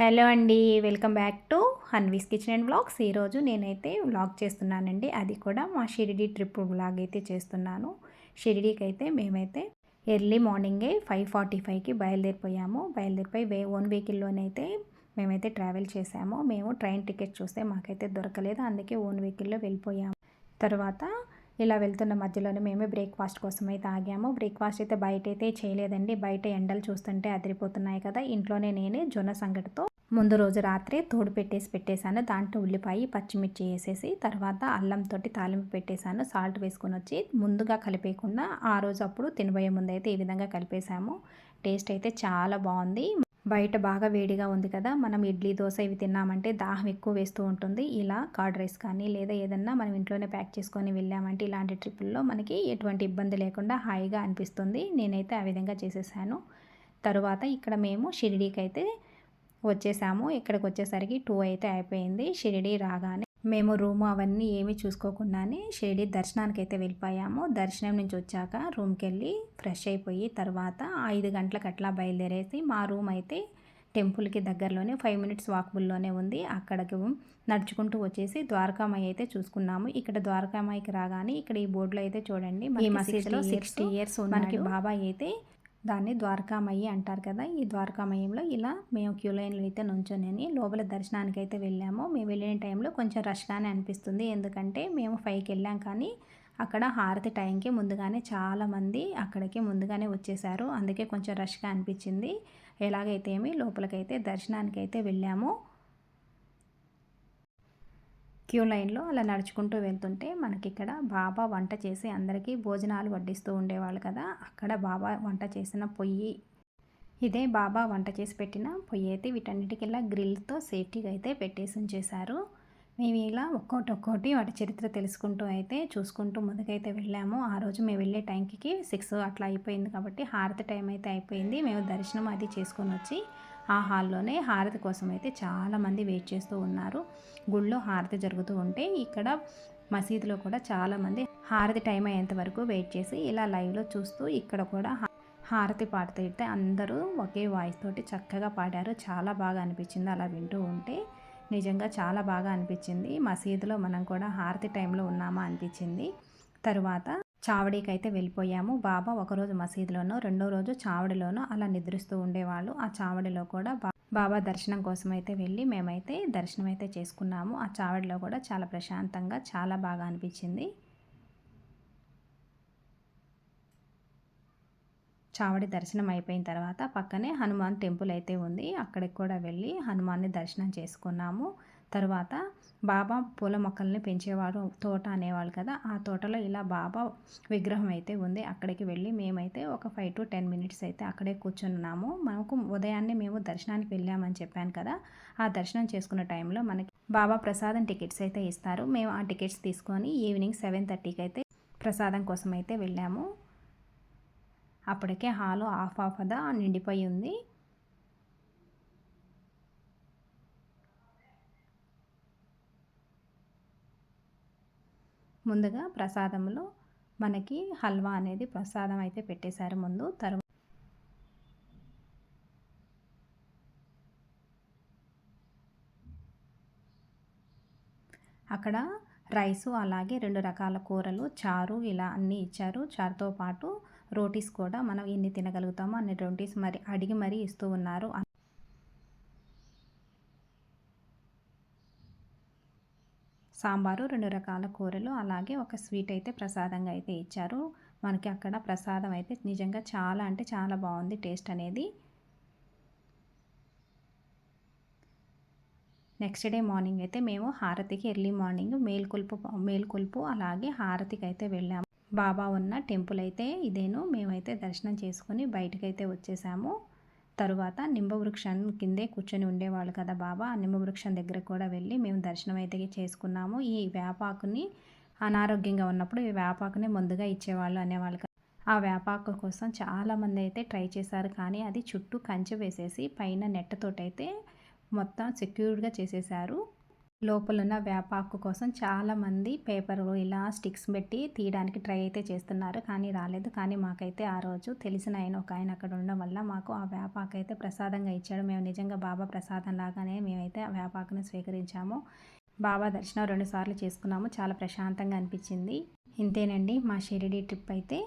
Hello అండి welcome back to Hanvi's kitchen and blogs ఈరోజు నేనైతే వ్లాగ్ చేస్తున్నానండి. అది కూడా మా షిరిడి ట్రిప్ వ్లాగ్ అయితే చేస్తున్నాను. షిరిడీకి అయితే మేమైతే ఎర్లీ మార్నింగే ఫైవ్ ఫార్టీ ఫైవ్కి బయలుదేరిపోయాము. బయలుదేరిపోయి వే ఓన్ వెహికల్లోనైతే మేమైతే ట్రావెల్ చేసాము మేము ట్రైన్ టికెట్ చూస్తే మాకైతే దొరకలేదు. అందుకే ఓన్ వెహికల్లో వెళ్ళిపోయాము. తర్వాత ఇలా వెళ్తున్న మధ్యలోనే మేమే బ్రేక్ఫాస్ట్ కోసం అయితే ఆగాము. బ్రేక్ఫాస్ట్ అయితే బయట అయితే చేయలేదండి. బయట ఎండలు చూస్తుంటే అదిరిపోతున్నాయి కదా. ఇంట్లోనే నేనే జొన్న సంగటితో ముందు రోజు రాత్రే తోడు పెట్టేసి పెట్టేశాను. దాంట్లో ఉల్లిపాయ పచ్చిమిర్చి వేసేసి తర్వాత అల్లంతో తాలింపు పెట్టేశాను. సాల్ట్ వేసుకొని వచ్చి ముందుగా కలిపేయకుండా ఆ రోజు అప్పుడు తినబోయే ముందు అయితే ఈ విధంగా కలిపేశాము. టేస్ట్ అయితే చాలా బాగుంది. బయట బాగా వేడిగా ఉంది కదా మనం ఇడ్లీ దోశ ఇవి తిన్నామంటే దాహం ఎక్కువ వేస్తూ ఉంటుంది. ఇలా కార్డ్ రైస్ కానీ లేదా ఏదన్నా మనం ఇంట్లోనే ప్యాక్ చేసుకొని వెళ్ళామంటే ఇలాంటి ట్రిప్పుల్లో మనకి ఎటువంటి ఇబ్బంది లేకుండా హాయిగా అనిపిస్తుంది. నేనైతే ఆ విధంగా చేసేసాను. తరువాత ఇక్కడ మేము షిరిడీకి అయితే వచ్చేసాము. ఇక్కడికి వచ్చేసరికి టూ అయితే అయిపోయింది. షిరిడీ రాగానే మేము రూమ్ అవన్నీ ఏమీ చూసుకోకుండానే షిరిడి దర్శనానికి అయితే వెళ్ళిపోయాము. దర్శనం నుంచి వచ్చాక రూమ్కి వెళ్ళి ఫ్రెష్ అయిపోయి తర్వాత ఐదు గంటలకు అట్లా బయలుదేరేసి మా రూమ్ అయితే టెంపుల్కి దగ్గరలోనే ఫైవ్ మినిట్స్ వాకబుల్లోనే ఉంది. అక్కడికి నడుచుకుంటూ వచ్చేసి ద్వారకామయ్య అయితే చూసుకున్నాము. ఇక్కడ ద్వారకామయ్యకి రాగానే ఇక్కడ ఈ బోర్డులో అయితే చూడండి ఈ మసీదులో సిక్స్టీ ఇయర్స్ మనకి బాబాయ్ అయితే దాన్ని ద్వారకామయ్యి అంటారు కదా ఈ ద్వారకామయ్యంలో ఇలా మేము క్యూ లైన్లో అయితే నుంచొని లోపల దర్శనానికి అయితే వెళ్ళాము. మేము వెళ్ళిన టైంలో కొంచెం రష్గానే అనిపిస్తుంది. ఎందుకంటే మేము ఫైవ్కి వెళ్ళాం కానీ అక్కడ హారతి టైంకి ముందుగానే చాలామంది అక్కడికి ముందుగానే వచ్చేసారు. అందుకే కొంచెం రష్గా అనిపించింది. ఎలాగైతే ఏమి లోపలికైతే దర్శనానికి అయితే వెళ్ళాము. క్యూ లైన్లో అలా నడుచుకుంటూ వెళ్తుంటే మనకి ఇక్కడ బాబా వంట చేసి అందరికీ భోజనాలు వడ్డిస్తూ ఉండేవాళ్ళు కదా అక్కడ బాబా వంట చేసిన పొయ్యి. ఇదే బాబా వంట చేసి పెట్టిన పొయ్యి అయితే వీటన్నిటికెల్లా గ్రిల్తో సేఫ్టీగా అయితే పెట్టేసి ఉంచేశారు. మేము ఇలా ఒక్కోటి ఒక్కోటి వాటి చరిత్ర తెలుసుకుంటూ అయితే చూసుకుంటూ ముందుకైతే వెళ్ళాము. ఆ రోజు మేము వెళ్ళే టైంకి సిక్స్ అట్లా అయిపోయింది కాబట్టి హారతి టైం అయితే అయిపోయింది. మేము దర్శనం అది చేసుకొని వచ్చి ఆ హాల్లోనే హారతి కోసం అయితే చాలామంది వెయిట్ చేస్తూ ఉన్నారు. గుళ్ళో హారతి జరుగుతూ ఉంటే ఇక్కడ మసీదులో కూడా చాలామంది హారతి టైం అయ్యేంత వరకు వెయిట్ చేసి ఇలా లైవ్లో చూస్తూ ఇక్కడ కూడా హారతి పాడుతూ అందరూ ఒకే వాయిస్ తోటి చక్కగా పాడారు. చాలా బాగా అనిపించింది అలా వింటూ ఉంటే. నిజంగా చాలా బాగా అనిపించింది. మసీదులో మనం కూడా హారతి టైంలో ఉన్నామా అనిపించింది. తరువాత చావడికి అయితే వెళ్ళిపోయాము. బాబా ఒకరోజు మసీదులోనో రెండో రోజు చావడిలోనో అలా నిద్రిస్తూ ఉండేవాళ్ళు. ఆ చావడిలో కూడా బాబా దర్శనం కోసం అయితే వెళ్ళి మేమైతే దర్శనం అయితే చేసుకున్నాము. ఆ చావడిలో కూడా చాలా ప్రశాంతంగా చాలా బాగా అనిపించింది. చావడి దర్శనం అయిపోయిన తర్వాత పక్కనే హనుమాన్ టెంపుల్ అయితే ఉంది. అక్కడికి కూడా వెళ్ళి హనుమాన్ని దర్శనం చేసుకున్నాము. తర్వాత బాబా పూల మొక్కల్ని పెంచేవాడు తోట అనేవాళ్ళు కదా. ఆ తోటలో ఇలా బాబా విగ్రహం అయితే ఉంది. అక్కడికి వెళ్ళి మేమైతే ఒక ఫైవ్ టు టెన్ మినిట్స్ అయితే అక్కడే కూర్చున్నాము. మనకు ఉదయాన్నే మేము దర్శనానికి వెళ్ళామని చెప్పాను కదా. ఆ దర్శనం చేసుకున్న టైంలో మనకి బాబా ప్రసాదం టికెట్స్ అయితే ఇస్తారు. మేము ఆ టికెట్స్ తీసుకొని ఈవినింగ్ సెవెన్ థర్టీకి అయితే ప్రసాదం కోసం అయితే వెళ్ళాము. అప్పటికే హాలు ఆఫ్ ఆఫ్ అదా నిండిపోయి ఉంది. ముందుగా ప్రసాదంలో మనకి హల్వా అనేది ప్రసాదం అయితే పెట్టేశారు ముందు. తర్వాత అక్కడ రైసు అలాగే రెండు రకాల కూరలు చారు ఇలా అన్నీ ఇచ్చారు. చారుతో పాటు రోటీస్ కూడా మనం ఎన్ని తినగలుగుతామో అన్ని రోటీస్ మరి అడిగి మరీ ఇస్తూ ఉన్నారు. సాంబారు రెండు రకాల కూరలు అలాగే ఒక స్వీట్ అయితే ప్రసాదంగా అయితే ఇచ్చారు. మనకి అక్కడ ప్రసాదం అయితే నిజంగా చాలా అంటే చాలా బాగుంది టేస్ట్ అనేది. నెక్స్ట్ డే మార్నింగ్ అయితే మేము హారతికి ఎర్లీ మార్నింగ్ మేల్కొల్పు మేల్కొల్పు అలాగే హారతికి అయితే వెళ్ళాము. బాబా ఉన్న టెంపుల్ అయితే ఇదేను. మేమైతే దర్శనం చేసుకుని బయటకైతే వచ్చేసాము. తరువాత నింబవృక్షం కిందే కూర్చొని ఉండేవాళ్ళు కదా బాబా. ఆ నింబవృక్షం దగ్గర కూడా వెళ్ళి మేము దర్శనం అయితే చేసుకున్నాము. ఈ వేపాకుని అనారోగ్యంగా ఉన్నప్పుడు ఈ వేపాకుని ముందుగా ఇచ్చేవాళ్ళు అనేవాళ్ళు ఆ వేపాకు కోసం చాలామంది అయితే ట్రై చేశారు కానీ అది చుట్టూ కంచె వేసేసి పైన నెట్టతోటైతే మొత్తం సెక్యూర్డ్గా చేసేసారు లోపలున్న వేపాకు కోసం చాలామంది పేపర్ ఇలా స్టిక్స్ పెట్టి తీయడానికి ట్రై అయితే చేస్తున్నారు కానీ రాలేదు. కానీ మాకైతే ఆ రోజు తెలిసిన ఆయన ఒక ఆయన అక్కడ ఉండడం వల్ల మాకు ఆ వేపాకు అయితే ప్రసాదంగా ఇచ్చాడు. మేము నిజంగా బాబా ప్రసాదం లాగానే మేమైతే ఆ వేపాకుని స్వీకరించాము. బాబా దర్శనం రెండుసార్లు చేసుకున్నాము. చాలా ప్రశాంతంగా అనిపించింది. ఇంతేనండి మా షిరిడి ట్రిప్ అయితే.